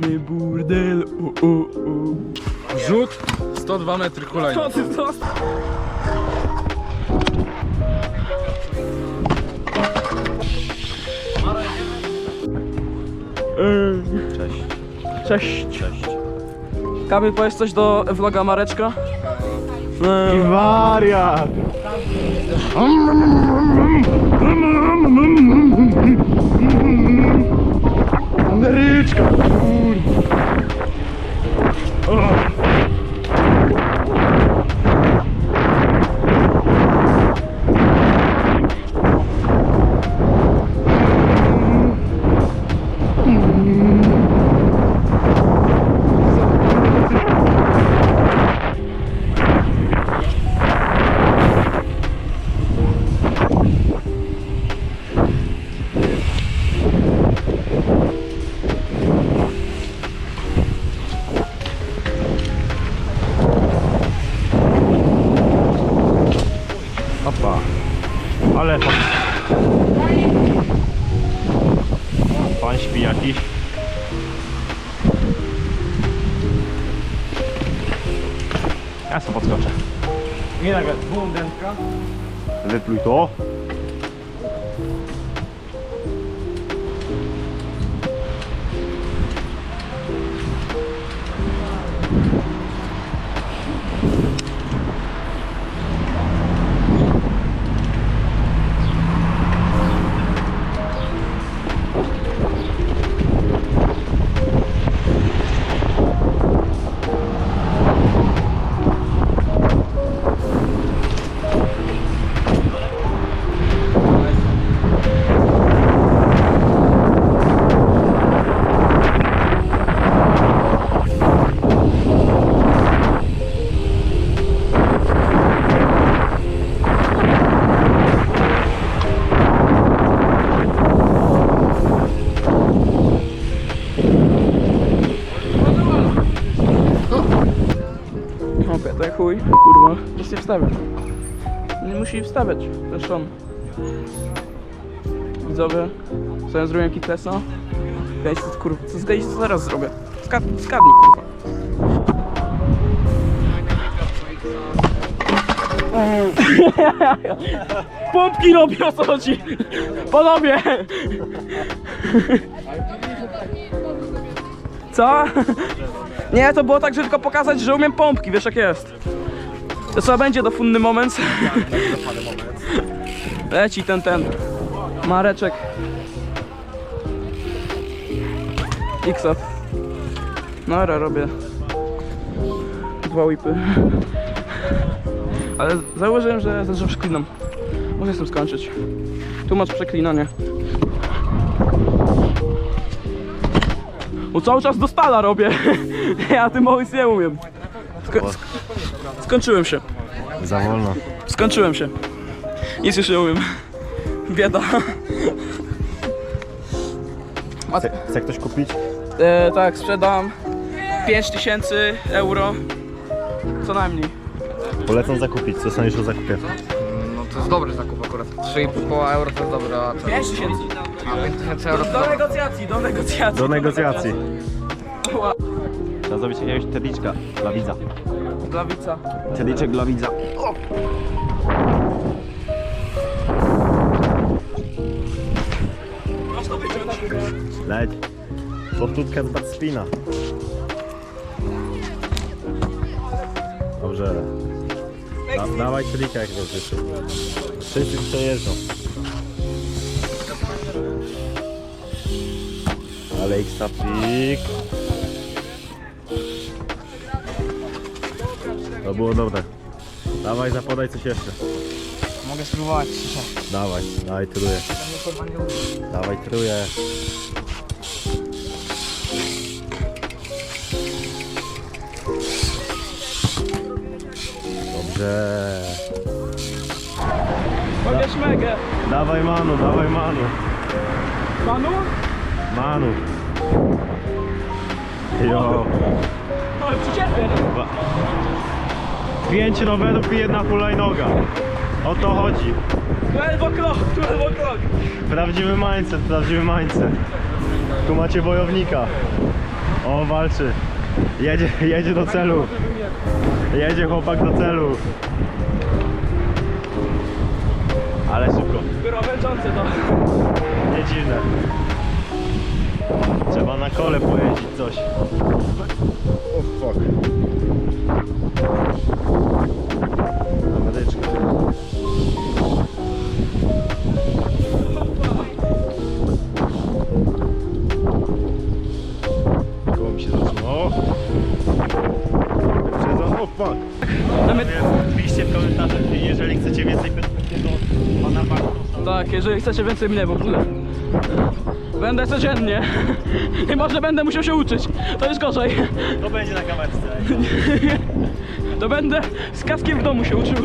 nocny burdel. U, u, u. Rzut 102 metry hulajna. Co ty to? Cześć. Cześć. Cześć. Kamil, powiesz coś do vloga Mareczka? I wariat! Ameryczka! Opa. Ale pan... Śpi jakiś. Ja sobie podskoczę. Nie nagle, bum, dętka. Wypluj to. Kurwa, nic nie wstawiać. Nie musi wstawiać, zresztą. Widzowie, co ja zrobiłem kitlesa? 500 kurwa, co zgadnij co zaraz zrobię? Skad skadnij kurwa. Pompki robię o co chodzi! Panowie! Co? Nie, to było tak, żeby tylko pokazać, że umiem pompki, wiesz jak jest. To co będzie do funny moment? Leci ten, ten. Mareczek. X-up. No ale robię. Dwa whipy. Ale założyłem, że zawsze przeklinam. Muszę z tym skończyć. Tu masz przeklinanie. Bo cały czas do stala robię. Ja tym nic nie umiem. Sk skończyłem się. Za wolno. Skończyłem się. Nic już nie umiem. Bieda. Chce, chce ktoś kupić? E, tak, sprzedam 5000 euro. Co najmniej. Polecam zakupić. Co sądzisz o zakupie? No to jest dobry zakup akurat. 3,5 euro to jest dobre, a 5000. 5000 euro to Do dobre. negocjacji, do negocjacji. Do negocjacji. Trzeba zrobić jakiegoś tediczka dla widza. Glawica. Masz to wyciąć. Leć. Powtórka z Batspina. Dobrze. Da, dawaj trika jakiegoś jeszcze. Wszyscy przejeżdżą. Ale X-Tapik. To było dobre. Dawaj, zapodaj coś jeszcze. Mogę spróbować. Dawaj, dawaj truje. Dawaj truje. Dobrze. Mogę szmegę. Dawaj Manu, dawaj Manu. Panu? Manu. Jo. Ale przyczepę. Ba- Pięć rowerów i jedna hulajnoga. O to chodzi. 12 o'clock, 12 o'clock. Prawdziwy mindset, prawdziwy mindset. Tu macie wojownika. O, walczy. Jedzie, jedzie do celu. Jedzie chłopak do celu. Ale szybko. Biuro to. Nie dziwne. Trzeba na kole pojeździć coś. O fuck. Na medyczkę. Koło mi się zatrzymało. Wyprzedzam. O fuck. Nawet, Piszcie w komentarzach, jeżeli chcecie więcej perspektywy od pana Bartosza. tak, jeżeli chcecie więcej mnie w ogóle. Będę codziennie. I może będę musiał się uczyć. To jest gorzej. To będzie na kamerce. To będę z kaskiem w domu się uczył.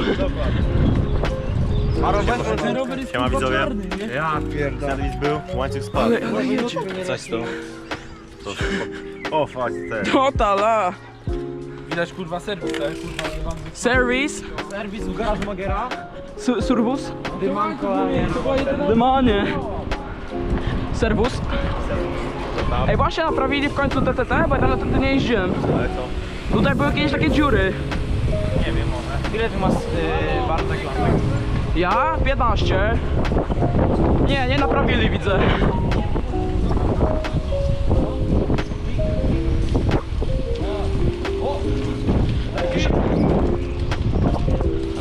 Siema widzowie. Ja pierdolę. Serwis był, łańcuch spadł. Coś tu. O fuck, te. Totala. Widać kurwa serwis, to jest kurwa Serwis. Serwis u garażu Magiera. Su- Surbus. Dymanko, a nie. Dymanie. Serwus. Ej, właśnie naprawili w końcu TTT, bo ja na TTT nie jeździłem. Ale to, Tutaj były jakieś takie dziury. nie wiem, może. Ile ty masz yy, Bartek? Ja? 15. Nie, nie naprawili, widzę.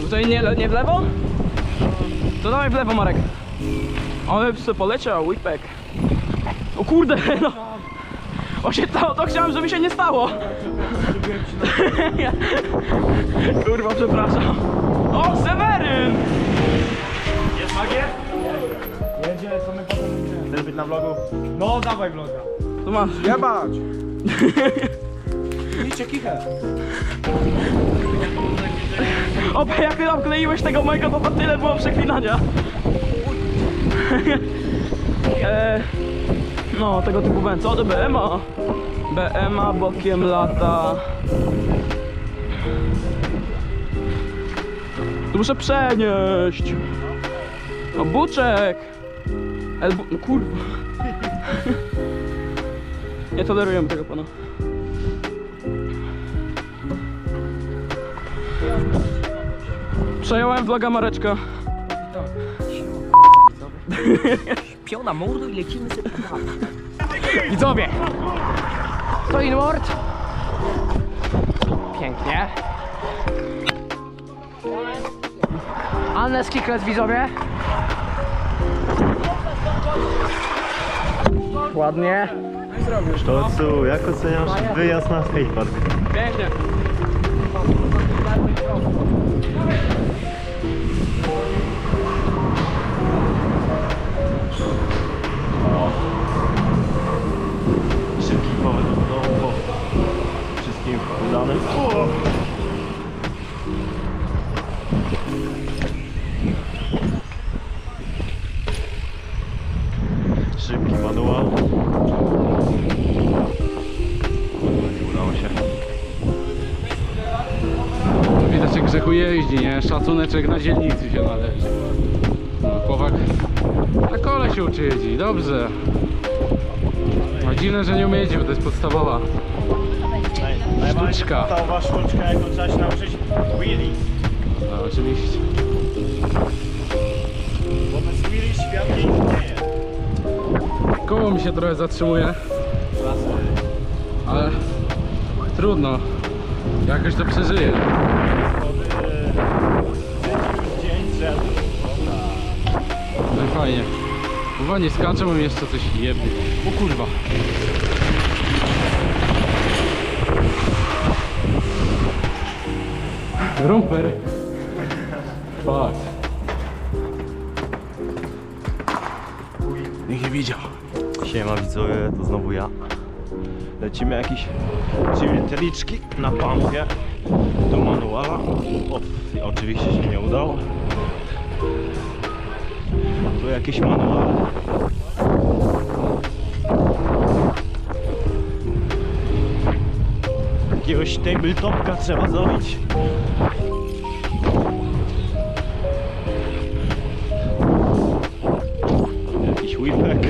Tutaj nie, nie w lewo? To dawaj w lewo, Marek. Ale sobie poleciał, whipek. O kurde, no. O się to, to chciałem, żeby się nie stało. Kurwa, przepraszam. O, Seweryn! Jest magier? Jedzie, co my potem Chcesz być na vlogu? No dawaj vloga. Tu masz. Jebać! Idźcie kichę. O, jak ty obkleiłeś tego mojego, to tyle było przeklinania. e, no, tego typu węd. Co to BMA? BMA bokiem lata. Muszę przenieść. O, buczek. El, bu no kurwa. Nie tolerujemy tego pana. Przejąłem vloga Mareczka. Piona mordu i lecimy sobie Widzowie! To inward. Pięknie. Annes Kiklet widzowie. Ładnie. To co, jak oceniasz wyjazd na skatepark? Pięknie. Szybki powrót do domu po wszystkim udanym. Szybki manual. Udało się. Widać jak grzechu jeździ, nie? Szacuneczek na dzielnicy się należy. No, Chłopak na kole się uczy jeździć, dobrze. No dziwne, że nie umie jeździć, bo to jest podstawowa. Sztuczka. podstawowa sztuczka, jaką trzeba się nauczyć wheelie. No, oczywiście. Bo bez wheelie świat nie istnieje. Koło mi się trochę zatrzymuje, ale trudno. Jakoś to przeżyję. No i fajnie. Nie skaczę, mi jeszcze coś jebnie. O kurwa. Rumper. Fuck. Niech nie widział. Siema widzowie, to znowu ja. Lecimy jakieś liczki na pampie do manuala. O, oczywiście się nie udało. Tu jakieś manuale. Jakiegoś tabletopka trzeba zrobić. Jakiś whipek.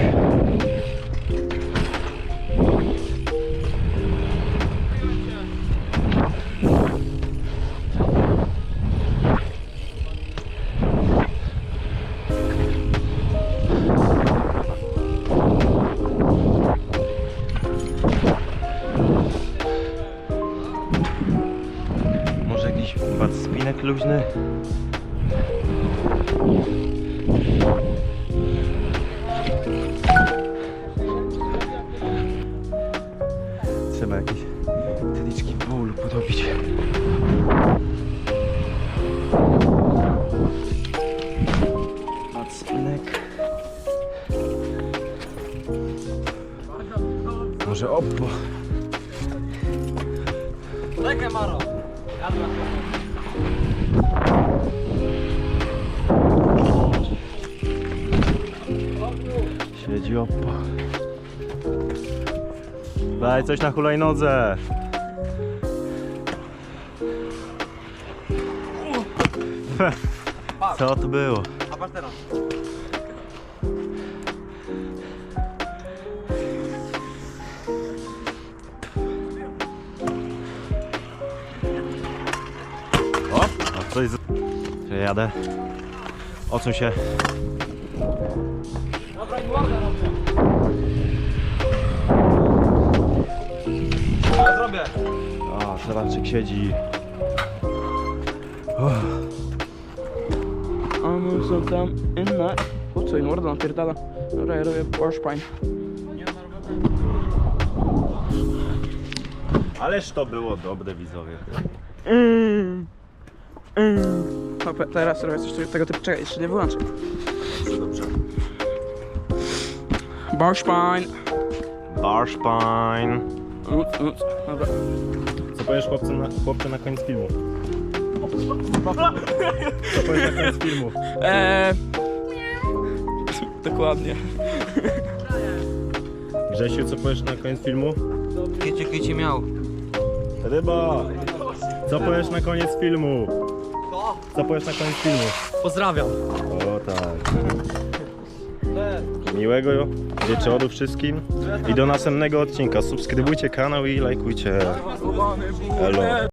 Luźny. Trzeba jakieś teliczki w bólu potopić. Macnek. Może oppo. Siedzi oppo. Daj coś na hulajnodze. Co to było? O, a coś z... Jadę. Odsuń się. A, Szaraczek siedzi. A my są tam inne. O co i morda napierdala. Dobra, ja robię Porsche Ależ to było dobre widzowie. Mm. Mm. Teraz robię coś tego typu. Czekaj, jeszcze nie wyłączę. Barszpain. Barszpain. Dobra. Co powiesz chłopcy na, chłopcze na koniec filmu? Co powiesz na koniec filmu? Eee... Dokładnie. Grzesiu, co powiesz na koniec filmu? Kiecie, kiecie miał. Ryba! Co powiesz na koniec filmu? Co powiesz na koniec filmu? Pozdrawiam. O tak. Miłego wieczoru wszystkim i do następnego odcinka. Subskrybujcie kanał i lajkujcie. Elo.